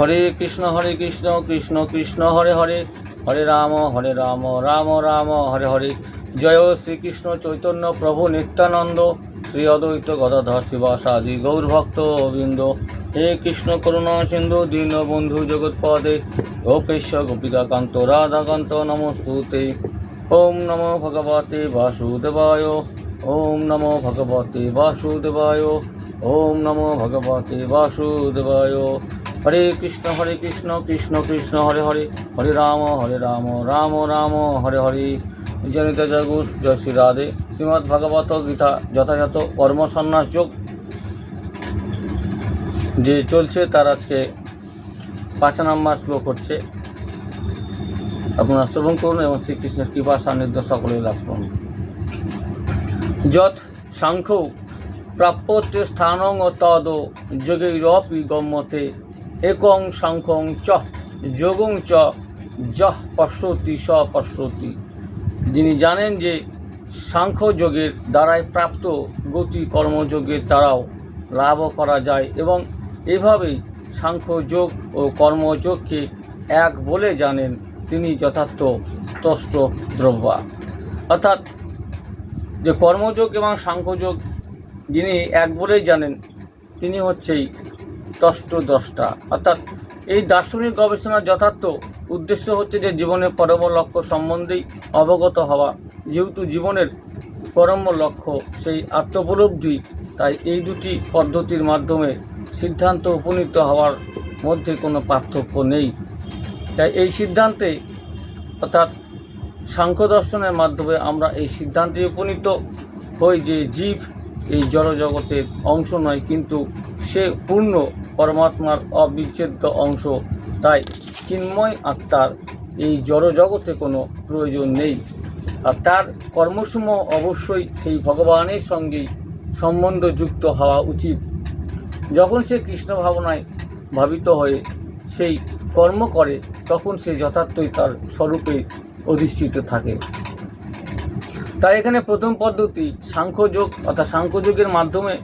হরে কৃষ্ণ হরে কৃষ্ণ কৃষ্ণ কৃষ্ণ, হরে হরে। হরে রাম হরে রাম রাম রাম, হরে হরে। জয় শ্রীকৃষ্ণ চৈতন্য প্রভু নিত্যানন্দ। শ্রী অদ্বৈত গদাধর শিবাসাদি গৌরভক্ত বৃন্দ হে কৃষ্ণ করুণা সিন্ধু, দীন বন্ধু জগৎপদে। গোপেশ্য গোপিকাকান্ত, রাধাকান্ত, নমস্তুতে। ওম নমো ভগবতে বাসুদেবায়। ওম নমো ভগবতে বাসুদেবায়। ওম নমো ভগবতে বাসুদেবায়। হরে কৃষ্ণ হরে কৃষ্ণ কৃষ্ণ কৃষ্ণ, হরে হরে হরে রাম হরে রাম রাম রাম, হরে হরে। জনিত জগুর জয় শ্রী রাধে। শ্রীমদ্ ভাগবত গীতা যথাযথ কর্মসন্ন্যাস যোগ যে চলছে, তার আজকে পাঁচ নাম্বার শ্লোক হচ্ছে, আপনারা শ্রবণ করুন এবং শ্রীকৃষ্ণের কৃপা সান্নিধ্য সকলে লাভ করুন। যৎ সাংখ্য প্রাপ্যতে স্থানং তদ, যোগৈরপি গম্যতে একং সাংখ্যং চ, যোগং চ, যহ পশ্যতি, স পশ্যতি। যিনি জানেন যে সাংখ্য যোগের দ্বারাই প্রাপ্ত গতি কর্মযোগের দ্বারাও লাভও করা যায় এবং এভাবেই সাংখ্য যোগ ও কর্মযোগকে এক বলে জানেন তিনি যথার্থ তষ্ট দ্রব্যা। অর্থাৎ যে কর্মযোগ এবং সাংখ্যযোগ যিনি এক বলেই জানেন, তিনি হচ্ছেই তষ্ট দ্রষ্টা। অর্থাৎ এই দার্শনিক গবেষণার যথার্থ উদ্দেশ্য হচ্ছে যে জীবনের পরম লক্ষ্য সম্বন্ধেই অবগত হওয়া। যেহেতু জীবনের পরম লক্ষ্য সেই আত্মোপলব্ধি, তাই এই দুটি পদ্ধতির মাধ্যমে সিদ্ধান্ত উপনীত হওয়ার মধ্যে কোনো পার্থক্য নেই। তাই এই সিদ্ধান্তে, অর্থাৎ সাংখ্য দর্শনের মাধ্যমে আমরা এই সিদ্ধান্তে উপনীত হই যে জীব এই জড়জগতের অংশ নয়, কিন্তু সে পূর্ণ পরমাত্মার অবিচ্ছেদ্য অংশ। তাই চিন্ময় আত্মার এই জড়জগতে কোনো প্রয়োজন নেই। আর তার কর্মসমূহ অবশ্যই সেই ভগবানের সঙ্গেই সম্বন্ধযুক্ত হওয়া উচিত। যখন সে কৃষ্ণ ভাবনায় ভাবিত হয়ে সেই কর্ম করে, তখন সে যথার্থই তার স্বরূপে অধিষ্ঠিত থাকে। তাই এখানে প্রথম পদ্ধতি সাংখ্যযোগ অর্থাৎ সাংখ্যযোগের মাধ্যমে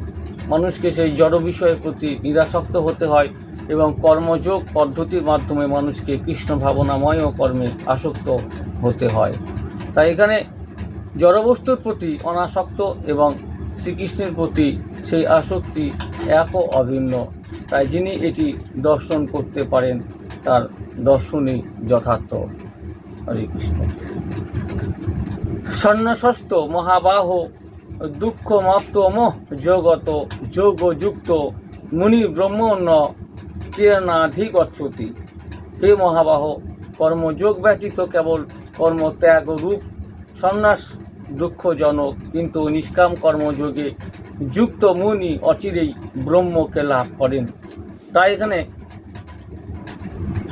মানুষকে সেই জড় বিষয়ের প্রতি নিরাসক্ত হতে হয় এবং কর্মযোগ পদ্ধতির মাধ্যমে মানুষকে কৃষ্ণ ভাবনাময় ও কর্মে আসক্ত হতে হয়। তাই এখানে জড়বস্তুর প্রতি অনাসক্ত এবং শ্রীকৃষ্ণের প্রতি সেই আসক্তি এক ও অভিন্ন। তাই যিনি এটি দর্শন করতে পারেন, তার দর্শনই যথার্থ। হরে কৃষ্ণ। সন্ন্যাসস্ত মহাবাহ দুঃখ মপ্তম জগত যোগযুক্ত মুনি ব্রহ্ম ন চেরনাধিগচ্ছতি হে মহাবাহ, কর্মযোগ ব্যতীত কেবল কর্মত্যাগ রূপ। সন্ন্যাস দুঃখজনক, কিন্তু নিষ্কাম কর্মযোগে যুক্ত মুনি অচিরেই ব্রহ্মকে লাভ করেন। তাই এখানে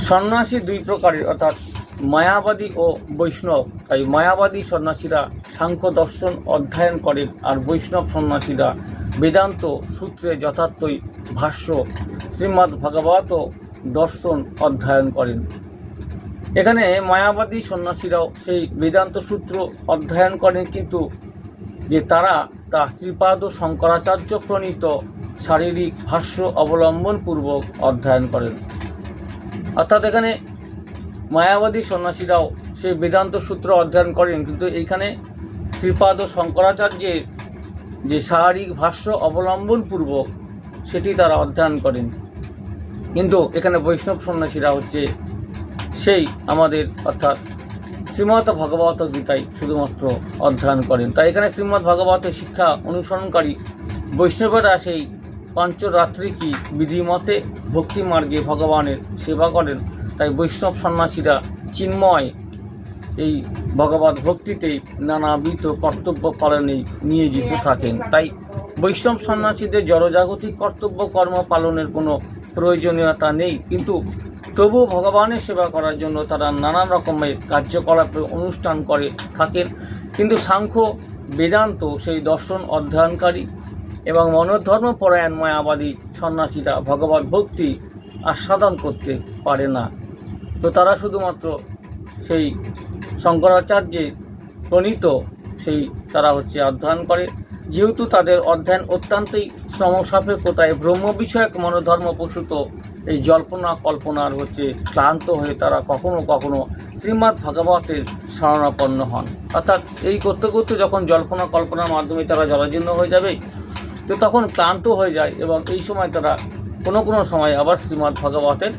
সন্ন্যাসী দুই প্রকারের, অর্থাৎ মায়াবাদী ও বৈষ্ণব, তাই মায়াবাদী সন্ন্যাসীরা সাংখ্য দর্শন অধ্যয়ন করেন আর বৈষ্ণব সন্ন্যাসীরা বেদান্ত সূত্রে যথার্থই ভাষ্য, শ্রীমদ্ ভাগবত দর্শন অধ্যয়ন করেন। এখানে মায়াবাদী সন্ন্যাসীরাও সেই বেদান্ত সূত্র অধ্যয়ন করেন কিন্তু যে তারা তা শ্রীপাদ শঙ্করাচার্য প্রণীত শারীরিক ভাষ্য অবলম্বনপূর্বক অধ্যয়ন করেন। অর্থাৎ এখানে মায়াবাদী সন্ন্যাসীরাও সেই বেদান্ত সূত্র অধ্যয়ন করেন, কিন্তু এইখানে শ্রীপাদ ও শঙ্করাচার্যের যে শারীরিক ভাষ্য অবলম্বনপূর্বক সেটি তারা অধ্যয়ন করেন। কিন্তু এখানে বৈষ্ণব সন্ন্যাসীরা হচ্ছে সেই আমাদের অর্থাৎ শ্রীমৎ ভগবত গীতাই শুধুমাত্র অধ্যয়ন করেন। তাই এখানে শ্রীমদ্ ভগবতের শিক্ষা অনুসরণকারী বৈষ্ণবেরা সেই পঞ্চরাত্রিকী বিধিমতে ভক্তি মার্গে ভগবানের সেবা করেন তাই বৈষ্ণব সন্ন্যাসীরা চিন্ময় এই ভগবত ভক্তিতেই নানাবিধ কর্তব্য পালনে নিয়োজিত থাকেন। তাই বৈষ্ণব সন্ন্যাসীদের জড়জাগতিক কর্তব্য কর্ম পালনের কোনো প্রয়োজনীয়তা নেই। কিন্তু তবুও ভগবানের সেবা করার জন্য তারা নানান রকমের কার্যকলাপে অনুষ্ঠান করে থাকেন। কিন্তু সাংখ্য, বেদান্ত, সেই দর্শন অধ্যয়নকারী এবং মনোধর্ম পরায়ণ মায়াবাদী সন্ন্যাসীরা ভগবত ভক্তি আস্বাদন করতে পারে না। তো তারা শুধুমাত্র সেই শঙ্করাচার্যের প্রণীত সেই তারা হচ্ছে অধ্যয়ন করে। যেহেতু তাদের অধ্যয়ন অত্যন্তই শ্রমসাপেক্ষ, তাই ব্রহ্ম বিষয়ক মনোধর্ম প্রসূত এই জল্পনা কল্পনার হচ্ছে ক্লান্ত হয়ে তারা কখনো কখনো শ্রীমদ্ ভাগবতের শরণাপন্ন হন। অর্থাৎ এই করতে করতে যখন জল্পনা কল্পনার মাধ্যমে তারা জরাজীর্ণ হয়ে যাবে, তো তখন ক্লান্ত হয়ে যায় এবং এই সময় তারা কোনো কোনো সময় আবার শ্রীমদ্ ভাগবতের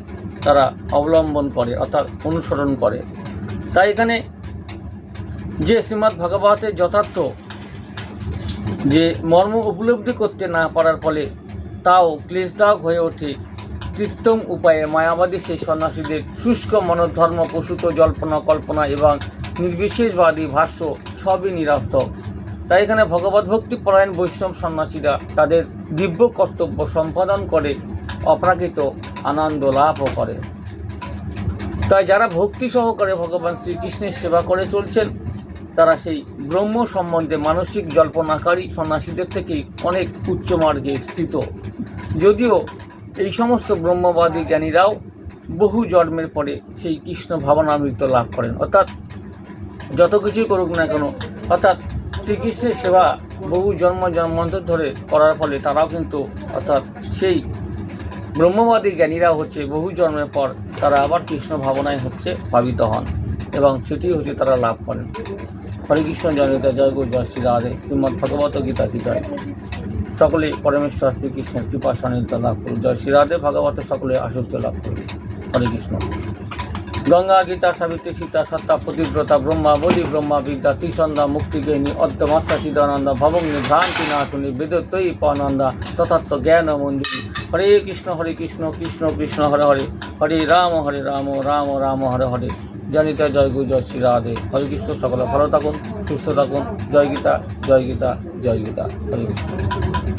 তারা অবলম্বন করে, অর্থাৎ অনুসরণ করে। তাই এখানে যে শ্রীমদ্ ভাগবতের যথার্থ যে মর্ম উপলব্ধি করতে না পারার ফলে তাও ক্লেশদায়ক হয়ে ওঠে। কৃত্রিম উপায়ে মায়াবাদী সেই সন্ন্যাসীদের শুষ্ক মনোধর্ম, প্রসূত জল্পনা, কল্পনা এবং নির্বিশেষবাদী ভাষ্য সবই নিরর্থক। তাই এখানে ভগবত ভক্তি পরায়ণ বৈষ্ণব সন্ন্যাসীরা তাদের দিব্য কর্তব্য সম্পাদন করে অপ্রাকৃত আনন্দ লাভও করে। তাই যারা ভক্তি সহকারে ভগবান শ্রীকৃষ্ণের সেবা করে চলছেন, তারা সেই ব্রহ্ম সম্বন্ধে মানসিক জল্পনাকারী সন্ন্যাসীদের থেকেই অনেক উচ্চ মার্গে স্থিত। যদিও এই সমস্ত ব্রহ্মবাদী জ্ঞানীরাও বহু জন্মের পরে সেই কৃষ্ণ ভাবনামৃত লাভ করেন। অর্থাৎ যত কিছুই করুক না কেন, অর্থাৎ শ্রীকৃষ্ণের সেবা বহু জন্ম জন্মান্তর ধরে করার ফলে তারাও কিন্তু অর্থাৎ সেই ব্রহ্মবাদী জ্ঞানীরা হচ্ছে বহু জন্মের পর তারা আবার কৃষ্ণ ভাবনায় হচ্ছে ভাবিত হন এবং সেটি হচ্ছে তারা লাভ করেন। হরে কৃষ্ণ জয়তা জয় গুরু, জয় শ্রী রাধে, শ্রীমদ্ ভগবত গীতা কি জয়? সকলে পরমেশ্বর, শ্রীকৃষ্ণের কৃপা সান্নিধ্য লাভ করুন। জয় শ্রী রাধে, ভগবত সকলে আসক্ত লাভ করুন। হরে কৃষ্ণ। গঙ্গা, গীতা, সাবিত্রী, সীতা, সত্তা পতিব্রতা ব্রহ্মা, বলি, ব্রহ্মা, বিদ্যা ত্রিসন্ধা মুক্তিগেনী অদ্যমাত্রা চিদানন্দ ভবগ্নি ভ্রান্তি নাশুনি বেদত্বয়ী পানন্দা তথাত্ম জ্ঞান মঞ্জুরি হরে কৃষ্ণ হরে কৃষ্ণ কৃষ্ণ কৃষ্ণ, হরে হরে। হরে রাম হরে রাম রাম রাম, হরে হরে। জানিতা জয় গু জয় শ্রী রাধে। হরে কৃষ্ণ, সকলে ভালো থাকুন, সুস্থ থাকুন। জয় গীতা জয় গীতা জয় গীতা। হরে কৃষ্ণ।